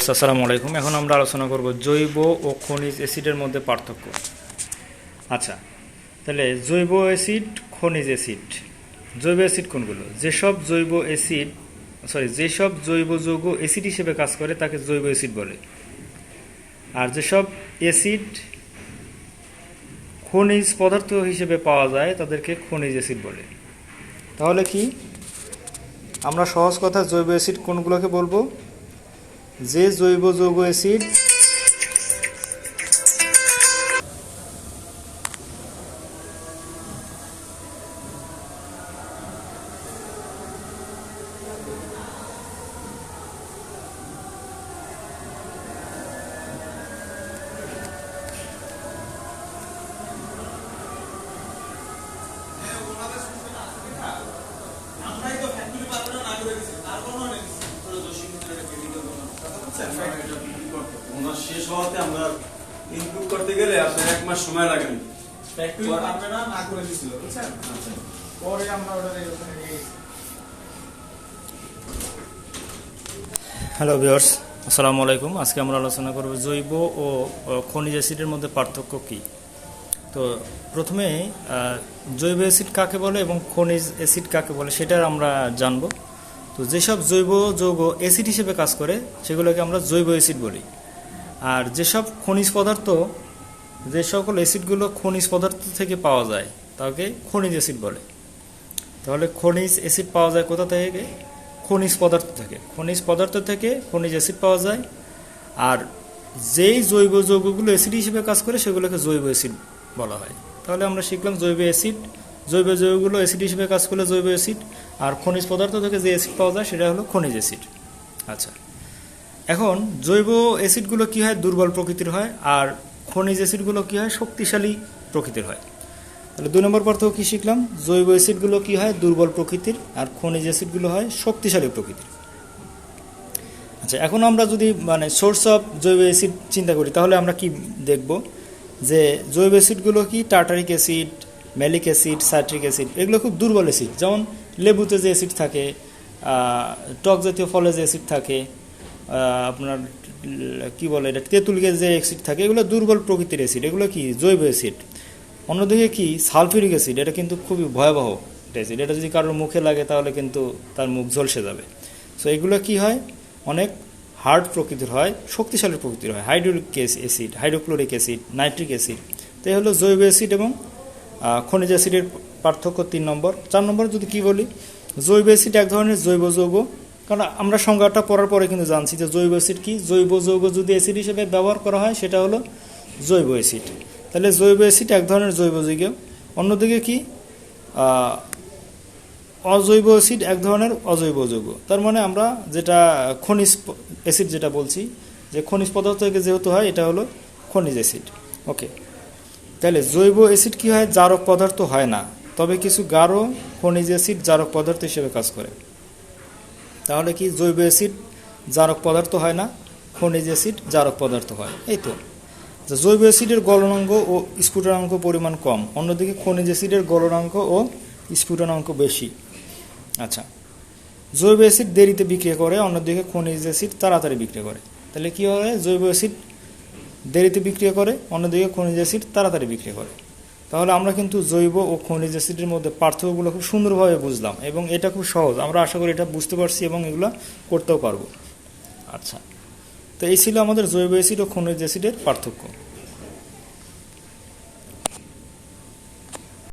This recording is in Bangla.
আসসালামু আলাইকুম। এখন আমরা আলোচনা করব জৈব ও খনিজ অ্যাসিডের মধ্যে পার্থক্য। আচ্ছা তাহলে জৈব অ্যাসিড, খনিজ অ্যাসিড। জৈব অ্যাসিড কোনগুলো? যেসব জৈব অ্যাসিড, সরি, যেসব জৈব যৌগ অ্যাসিড হিসেবে কাজ করে, তাকে জৈব অ্যাসিড বলে। আর যেসব অ্যাসিড খনিজ পদার্থ হিসেবে পাওয়া যায়, তাদেরকে খনিজ অ্যাসিড বলে। তাহলে কি? আমরা সহজ কথা জৈব অ্যাসিড কোনগুলোকে বলব? যে জৈব যৌগ অ্যাসিড হওয়াতে আমরা ইনপুট করতে গেলে আপনার এক মাস সময় লাগেন। ফ্যাক্টরি পরে- আপনারা না করে দিছিল বুঝছেন? পরে আমরা ওটা ওখানে নিয়ে গেছি। হ্যালো ভিউয়ার্স আসসালামু আলাইকুম। আজকে আমরা আলোচনা করব জৈব ও ও খনিজ অ্যাসিডের মধ্যে পার্থক্য কী? তো প্রথমে জৈব অ্যাসিড কাকে বলে এবং খনিজ অ্যাসিড কাকে বলে সেটা আমরা জানব। তো যেসব জৈব যৌগ অ্যাসিড হিসেবে কাজ করে সেগুলোকে আমরা জৈব অ্যাসিড বলি। আর যেসব খনিজ পদার্থ, যে সকল অ্যাসিডগুলো খনিজ পদার্থ থেকে পাওয়া যায়, তাকে খনিজ অ্যাসিড বলে। তাহলে খনিজ অ্যাসিড পাওয়া যায় কোথা থেকে? খনিজ পদার্থ থেকে। খনিজ পদার্থ থেকে খনিজ অ্যাসিড পাওয়া যায়। আর যেই জৈব যৌগগুলো অ্যাসিড হিসেবে কাজ করে, সেগুলোকে জৈব অ্যাসিড বলা হয়। তাহলে আমরা শিখলাম জৈব অ্যাসিড, জৈব যৌগগুলো অ্যাসিড হিসেবে কাজ করলে জৈব অ্যাসিড, আর খনিজ পদার্থ থেকে যে অ্যাসিড পাওয়া যায়, সেটা হলো খনিজ অ্যাসিড। আচ্ছা। এখন জৈব অ্যাসিডগুলো কী হয়? দুর্বল প্রকৃতির হয় আর খনিজ অ্যাসিডগুলো কী হয়? শক্তিশালী প্রকৃতির হয়। তাহলে দুই নম্বর পার্থক্য কী শিখলাম? জৈব অ্যাসিডগুলো কী হয়? দুর্বল প্রকৃতির আর খনিজ অ্যাসিডগুলো হয় শক্তিশালী প্রকৃতির। আচ্ছা এখন আমরা যদি মানে সোর্স অফ জৈব অ্যাসিড চিন্তা করি, তাহলে আমরা কি দেখব? যে জৈব অ্যাসিডগুলো কি? Tartaric acid malic acid citric acid এগুলো খুব দুর্বল অ্যাসিড। যেমন লেবুতে যে অ্যাসিড থাকে টক জাতীয় ফলে যে অ্যাসিড থাকে আপনার, কি বলে এটা তেঁতুলকে যে অ্যাসিড থাকে, এগুলো দুর্বল প্রকৃতির অ্যাসিড এগুলো কি, জৈব অ্যাসিড অন্যদিকে কি সালফিউরিক অ্যাসিড এটা কিন্তু খুবই ভয়াবহ অ্যাসিড এটা যদি কারোর মুখে লাগে তাহলে কিন্তু তার মুখ ঝলসে যাবে। সো এগুলো কি হয়? অনেক হার্ড প্রকৃতির হয়, শক্তিশালী প্রকৃতির হয় hydraulic acid hydrochloric acid nitric acid তো এই হলো জৈব অ্যাসিড এবং খনিজ অ্যাসিডের পার্থক্য তিন নম্বর। চার নম্বর যদি কি বলি, জৈব অ্যাসিড এক ধরনের জৈব যৌগ কারণ আমরা সংজ্ঞাটা পড়ার পরে কিন্তু জানছি যে জৈব অ্যাসিড কি? জৈব যৌগ যদি অ্যাসিড হিসেবে ব্যবহার করা হয়, সেটা হলো জৈব অ্যাসিড। তাহলে জৈব অ্যাসিড এক ধরনের জৈব যৌগ। অন্যদিকে কি? অজৈব অ্যাসিড এক ধরনের অজৈব যৌগ। তার মানে আমরা যেটা খনিজ অ্যাসিড যেটা বলছি, যে খনিজ পদার্থ থেকে যেহেতু হয়, এটা হলো খনিজ অ্যাসিড। ওকে। তাহলে জৈব অ্যাসিড কি হয়? জারক পদার্থ হয় না। তবে কিছু গাঢ় খনিজ অ্যাসিড জারক পদার্থ হিসেবে কাজ করে। তাহলে কি জৈব অ্যাসিড জারক পদার্থ হয় না? খনিজ অ্যাসিড জারক পদার্থ হয়। এই তো। জৈব অ্যাসিডের গলনাঙ্ক ও স্ফুটনাঙ্ক পরিমাণ কম। অন্যদিকে খনিজ অ্যাসিডের গলনাঙ্ক ও স্ফুটনাঙ্ক বেশি। আচ্ছা। জৈব অ্যাসিড দেরিতে বিক্রিয়া করে, অন্যদিকে খনিজ অ্যাসিড তাড়াতাড়ি বিক্রিয়া করে। তাহলে কী হয়? জৈব অ্যাসিড দেরিতে বিক্রিয়া করে, অন্যদিকে খনিজ অ্যাসিড তাড়াতাড়ি বিক্রিয়া করে। তাহলে আমরা কিন্তু জৈব ও খনিজ অ্যাসিডের মধ্যে পার্থক্যগুলো খুব সুন্দরভাবে বুঝলাম এবং এটা খুব সহজ। আমরা আশা করি এটা বুঝতে পারছি এবং এগুলো করতেও পারব। আচ্ছা। তো এই ছিল আমাদের জৈব অ্যাসিড ও খনিজ অ্যাসিডের পার্থক্য।